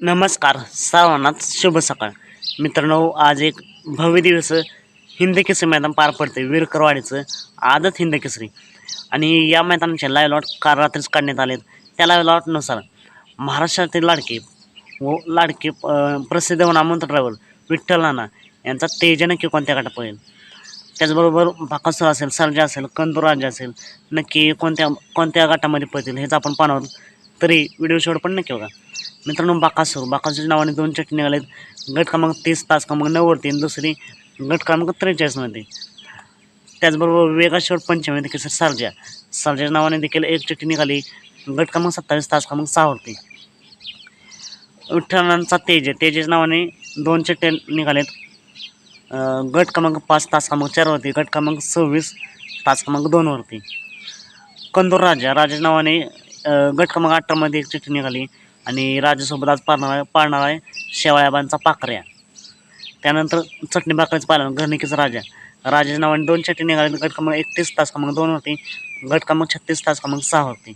नमस्कार सर्वांनाच शुभ सकाळ. मित्रांनो आज एक भव्य दिवस हिंदकेसरी मैदान पार पडते विरकरवाडीचं आदत हिंदकेसरी आणि या मैदानाचे लाईव्ह लॉट काल रात्रीच काढण्यात आलेत. त्या लाईव्ह लॉटनुसार महाराष्ट्रातील लाडके व लाडके प्रसिद्ध प्रसिद्ध नामवंत ड्रायव्हर विठ्ठल नाना यांचा तेज नक्की कोणत्या गटात पडेल? त्याचबरोबर भाकासूर असेल सरजा असेल कंदूर राज्य असेल नक्की कोणत्या कोणत्या गटामध्ये पळतील हेच आपण पाहणार तरी व्हिडिओ शेवट पण नक्की बघा. मित्रांनो बाकासूर बाकासूरच्या नावाने दोन चटणी निघालेत. गट क्रमांक तीस तास क्रमांक नऊवरती आणि दुसरी गट क्रमांक त्रेचाळीसमध्ये त्याचबरोबर वेगाशेवर पंचमी देखील सर सारजा सारजाच्या नावाने देखील एक चटणी निघाली. गट क्रमांक सत्तावीस तास क्रमांक सहावरती विठ्ठलांचा तेज आहे तेजेच्या नावाने दोन चट्टे निघालेत. गट क्रमांक पाच तास क्रमांक चारवरती गट क्रमांक सव्वीस तास क्रमांक दोनवरती कंदूर राजा राजाच्या नावाने गट क्रमांक अठरामध्ये एक चिठ्ठी निघाली. आणि राजासोबत आज पाळणार आहे पाळणार आहे शेवाळ्याबांचा पाखऱ्या. त्यानंतर चटणी भाकरीचं पालन घरणिकीचा राजा. राजाच्या नावाने दोन चटणी निघाली गट क्रमांक एकतीस तास क्रमांक दोन गट क्रमांक छत्तीस तास क्रमांक सहावरती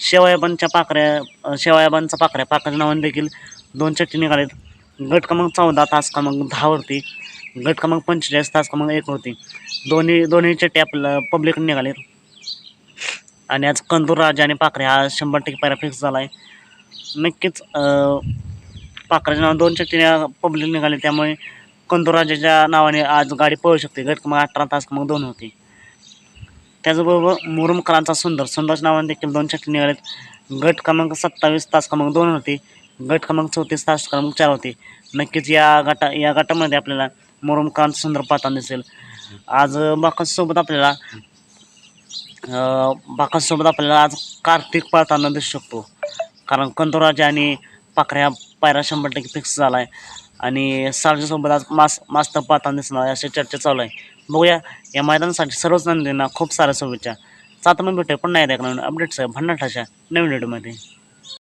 शेवयाबांच्या पाकऱ्या अं, शेवयाबांचा पाकऱ्या पाकऱ्याच्या नावाने देखील दोन चटणी निघालेत गट क्रमांक चौदा तास क्रमांक दहावरती गट क्रमांक पंचेचाळीस तास क्रमांक होती. दोन्ही दोन्ही चट्टी आपल्या पब्लिकने निघालेत आणि आज कंदूर राजा आणि पाखरे हा शंभर टक्के पैरा फिक्स झाला आहे नक्कीच अं, पाखराच्या नावाने दोन चिठ्ठी पब्लिक निघाले त्यामुळे कंदुराजाच्या नावाने आज गाडी पळू शकते. गट क्रमांक अठरा तास क्रमांक दोन होते. त्याचबरोबर मुरुमकरांचा सुंदर सुंदरच्या नावाने देखील दोन चटणी निघालेत. गट क्रमांक सत्तावीस तास क्रमांक दोन होते. गट क्रमांक चौतीस तास क्रमांक चार होते. नक्कीच या गटा या गटामध्ये आपल्याला मुरुमकरांचा सुंदर पाहताना दिसेल. आज बाकासोबत आपल्याला बाकासोबत आपल्याला आज कार्तिक पाळताना दिसू शकतो. कारण कंदोराजा आणि पाखऱ्या पायरा शंभर टक्के फिक्स झाला आहे आणि सारजेसोबत आज मास मास्त पाहताना दिसणार आहे अशी चर्चा चालू आहे. बघूया या मैदानासाठी सर्वच नंदींना खूप साऱ्या शुभेच्छा. आता मग भेटूया पण नाही नवीन अपडेट्स आहे भन्नाटाच्या नवीन व्हिडिओमध्ये